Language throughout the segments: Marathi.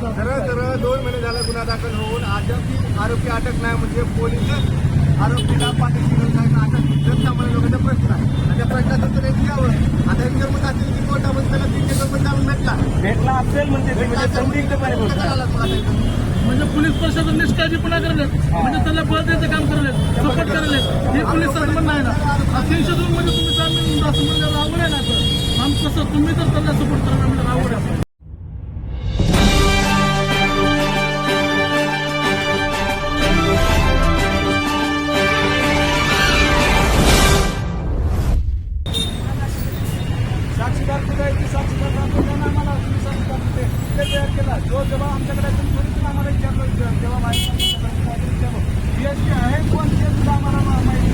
सरळ सरळ दोन महिने झाला गुन्हा दाखल होऊन. अद्याप आरोपी अटक नाही म्हणजे पोलीस आरोपीला पाठीशी जायला अटक जनसामान्य लोकांचा प्रश्न आहे. आणि त्या प्रश्नाचं तर एक यावं. आता एक जर असेल की कोर्टामध्ये त्याला तीनशे रुपये जाऊन भेटला. भेटला असेल म्हणजे म्हणजे? म्हणजे पोलीस प्रशासन निष्काळजीपणा करले म्हणजे त्याला बळ द्यायचं काम करले सपोर्ट करले हे पोलीस म्हणणं आहे ना. तीनशे दोन म्हणजे तुम्ही जामीन असं म्हणजे आवड आहे ना तर आम कसं तुम्ही तर त्याला सपोर्ट करणार म्हणजे आवड आहे. साक्षीदार साक्षीदार आम्हाला तुम्ही साक्षीदार ते तयार केला. जो जेव्हा आमच्याकडे तुम्ही आम्हाला विचारलं तेव्हा माहिती विचारलं. पीएचडी आहे कोण ते सुद्धा आम्हाला माहिती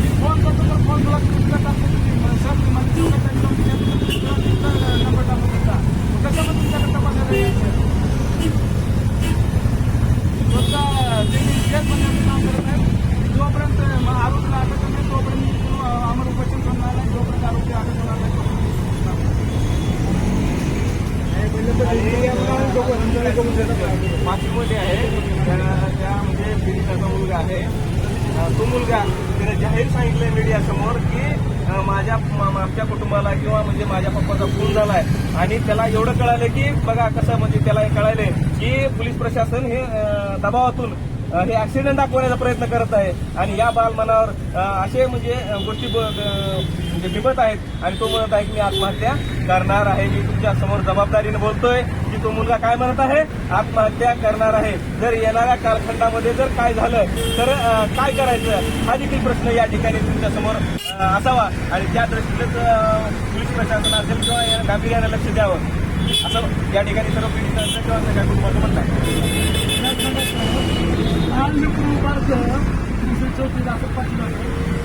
मी फोन करतो तर फोन तुला टाकतो मला सर तुम्हाला नंबर टाकून देता. कशाला तुमच्याकडे तपासायला काम जोपर्यंत आरोग्याला अटक करणे तोपर्यंत आम्हाला उपचार करणार नाही. जोपर्यंत आरोग्य अटक होणार नाही पाचवीमध्ये आहे. त्या त्या म्हणजे पीडिताचा मुलगा आहे. तो मुलगा त्याने जाहीर सांगितलंय मीडियासमोर की माझ्या म- आमच्या कुटुंबाला किंवा म्हणजे माझ्या पप्पाचा खून झालाय. आणि त्याला एवढं कळालं की बघा कसं म्हणजे त्याला हे की पोलीस प्रशासन हे दबावातून हे ऍक्सिडेंट दाखवण्याचा प्रयत्न करत आहे. आणि या बालमनावर असे म्हणजे गोष्टी म्हणजे बिबत आहेत. आणि तो म्हणत आहे की मी आत्महत्या करणार आहे. मी तुमच्यासमोर जबाबदारीने बोलतोय की तो मुलगा काय म्हणत आहे? आत्महत्या करणार आहे. जर येणाऱ्या कालखंडामध्ये जर काय झालं तर काय करायचं? हा देखील प्रश्न या ठिकाणी तुमच्यासमोर असावा. आणि त्या दृष्टीनेच पोलीस प्रशासन असेल किंवा या गांभीर्याने लक्ष द्यावं. असं या ठिकाणी सर्व पीडितांचं किंवा सगळ्या कुटुंबाचं म्हणणं आहे. लहान लेकरू उभारतं तीनशे चौतीस असं पाठवलं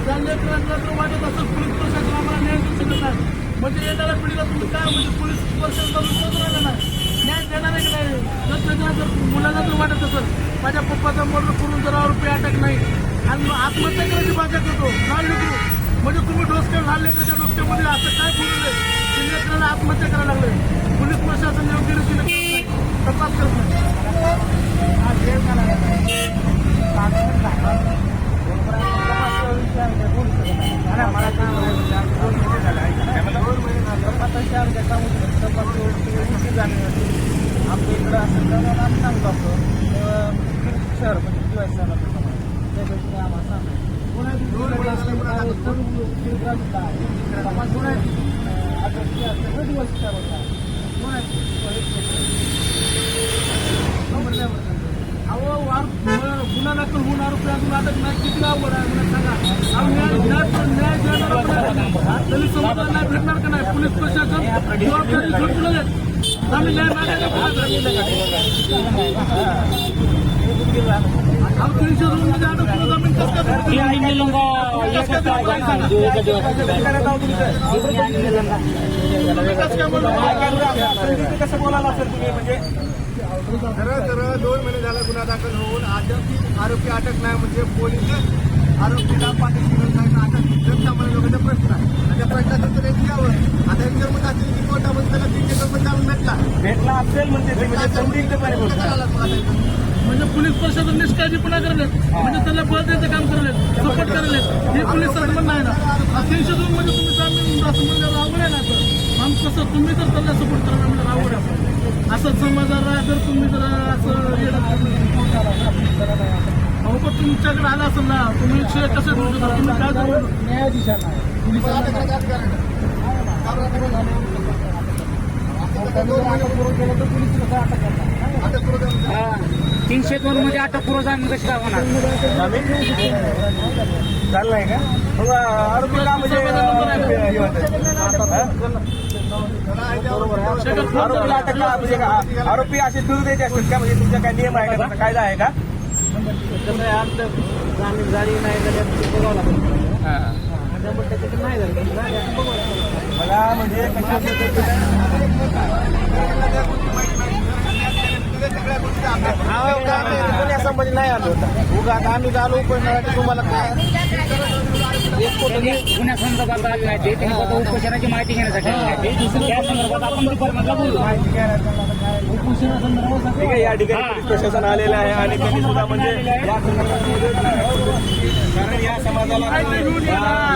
त्या लेकरांना जर वाटत असं पोलीस प्रशासन आम्हाला न्याय देऊ शकत नाही. म्हणजे येणाऱ्या पिढीला तुम्ही काय म्हणजे पोलीस प्रशासन विश्वास राहिला नाही. न्याय देणार आहे की नाही? जर त्याच्या जर जर वाटत असेल. माझ्या पप्पाचा मर्डर करून जर रुपये अटक नाही. आणि मग आत्महत्या करायची माझ्या करतो. लहान लेकरू. म्हणजे तुम्ही डोसक्या लहान लेकराच्या डोसक्यामध्ये असं काय बोलले की लेकराला आत्महत्या करायला लागलं पोलीस प्रशासन योग्य रीतीने तपास करत आमच्या इकडं असेल तर आम्ही सांगतो असतो शहर म्हणजे किंवा त्यापेक्षा आम्हाला सांगा अहो वार गुन्हा दाखल होऊन आरोपी अजून अटक नाही किती अवघड आहे मला सांगा अहो, न्याय न्याय न्याय देणार समाजाला भेटणार का नाही पोलीस प्रशासन जबाबदारी झोपून आम्ही न्याय मागायला तीनशे अटक कसं काय कसं काय बोलू? कसं बोलायला असेल तुम्ही म्हणजे सरळ सरळ दोन महिने झाला गुन्हा दाखल होऊन अद्याप आरोपी अटक नाही म्हणजे पोलीस आरोपीला पाठीशी अटक जनसामान्य लोकांचा प्रश्न आहे. आणि त्या प्रश्नाचं तर एक यावं आता एक जर मत असेल की कोर्टामध्ये त्याला तीनशे रुपये जाऊन भेटला भेटला असेल म्हणजे ते पोलीस प्रशासन निष्काळजीपणा करले म्हणजे त्याला बळ द्यायचं काम करले सपोर्ट करले हे पोलीस म्हणणं आहे ना. तीनशे दोन म्हणजे तुम्ही म्हणजे आवड आहे ना तर आम कसं तुम्ही तर त्याला सपोर्ट करणार म्हणजे आवड आहे असं. समाजाला जर तुम्ही जर असं हे अहो पण तुमच्याकडे आला असेल ना तुम्ही कसे तुम्ही काय बोलू न्यायाधीश नाही. मला आता दोन महिने पूर्ण केलं तर पोलीस कसं अटक करणार? अटक करू द्या. तीनशे दोन मध्ये अटक पूर्व जामीन कशी काय होणार? चाललंय का? मग म्हणजे हे होतं. आहे आरोपीला अटक का म्हणजे का- म्हणजे, आरोपी असे फिरू द्यायचे असतात का? म्हणजे तुमचा काय नियम आहे का? कायदा आहे का? कसं आहे आमचं जामीन झाली नाही झाली बघावं लागेल नाही झाली आता बघावं लागेल. मला म्हणजे कशा सगळ्या गोष्टी आम्ही कोणी असं म्हणजे नाही आलो होता उगा आम्ही आलो पण तुम्हाला काय गुन्ह्या संदर्भात आले नाही ते त्यांनी फक्त उपोषणाची माहिती घेण्यासाठी आले नाही त्या संदर्भात आपण डिपार्टमेंटला बोलू ठीक आहे या ठिकाणी पोलीस प्रशासन आलेलं आहे आणि त्यांनी सुद्धा म्हणजे या संदर्भात मदत कारण या समाजाला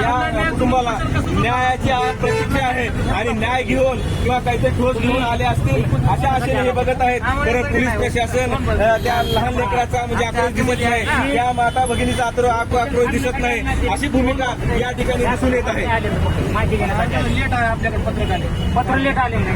या- कुटुंबाला न्यायाची आज प्रतीक्षा आहे आणि न्याय घेऊन किंवा काहीतरी ठोस घेऊन आले असतील अशा आशेने हे बघत आहेत तर पोलीस प्रशासन अ, त्या लहान लेकराचा म्हणजे आक्रोश दिसत नाही त्या माता भगिनीचा आक्रो- आक्रोश दिसत नाही. अशी भूमिका या ठिकाणी दिसून येत आहे. माहिती घेण्यासाठी लेट आहे आपल्याकडे पत्रक आले पत्र लेट आले नाही